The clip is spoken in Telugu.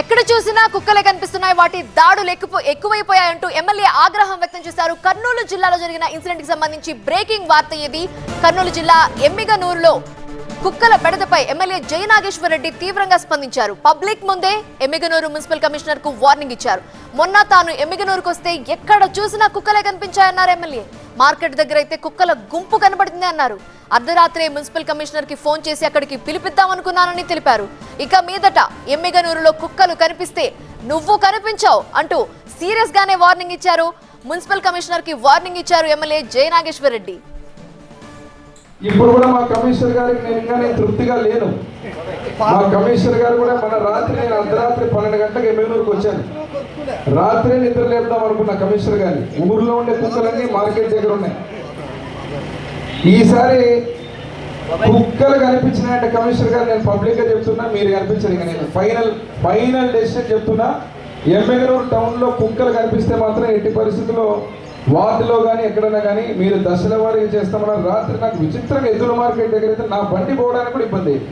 ఎక్కడ చూసినా కుక్కలే కనిపిస్తున్నాయి. వాటి దాడులు ఎక్కువ ఎక్కువైపోయాయంటూ ఎమ్మెల్యే ఆగ్రహం వ్యక్తం చేశారు. కర్నూలు జిల్లాలో జరిగిన ఇన్సిడెంట్కి సంబంధించి బ్రేకింగ్ వార్త ఇది కర్నూలు జిల్లా ఎమ్మిగనూరులో కుక్కల బెడదపై ఎమ్మెల్యే జయనాగేశ్వర రెడ్డి తీవ్రంగా స్పందించారు. పబ్లిక్ ముందే ఎమ్మిగనూరు మున్సిపల్ కమిషనర్కు వార్నింగ్ ఇచ్చారు. మొన్న తాను ఎమ్మిగనూరుకు వస్తే ఎక్కడ చూసినా కుక్కలే కనిపించాయన్నారు ఎమ్మెల్యే. మార్కెట్ దగ్గర అయితే కుక్కల గుంపు కనబడుతుంది అన్నారు అర్ధరాత్రి మున్సిపల్ కమిషనర్కి ఫోన్ చేసి అక్కడికి పిలిపిద్దామనుకున్నానని తెలిపారు. ఇక మీదట ఎమ్మిగనూరులో కుక్కలు కనిపిస్తే నువ్వు కనిపించావు అంటూ సీరియస్ గానే వార్నింగ్ ఇచ్చారు. మున్సిపల్ కమిషనర్కి వార్నింగ్ ఇచ్చారు ఎమ్మెల్యే జయనాగేశ్వర్ రెడ్డి ఇప్పుడు కూడా మా కమిషనర్ గారికి నేను ఇంకా నేను తృప్తిగా లేను. మా కమిషనర్ గారు కూడా మన రాత్రి నేను అర్ధరాత్రి పన్నెండు గంటలకు ఎమ్మెల్యూరుకి వచ్చాను. రాత్రి నిద్ర లేపుదాం అనుకున్న కమిషనర్ గారిని. ఊర్లో ఉండే కుక్కలన్నీ మార్కెట్ దగ్గర ఉన్నాయి. ఈసారి కుక్కలు కనిపించినాయంటే కమిషనర్ గారు నేను పబ్లిక్గా చెప్తున్నా మీరు కనిపించరు ఇక నేను ఫైనల్ ఫైనల్ డెసిషన్ చెప్తున్నా ఎమ్మెగనూరు టౌన్లో కుక్కలు కనిపిస్తే మాత్రం ఎట్టి పరిస్థితుల్లో వార్డులో కానీ ఎక్కడైనా కానీ మీరు దశల వారీగా చేస్తామన్నారు రాత్రి నాకు విచిత్రంగా ఎదురు మార్కెట్ దగ్గర అయితే నా బండి పోవడానికి కూడా ఇబ్బంది అయింది.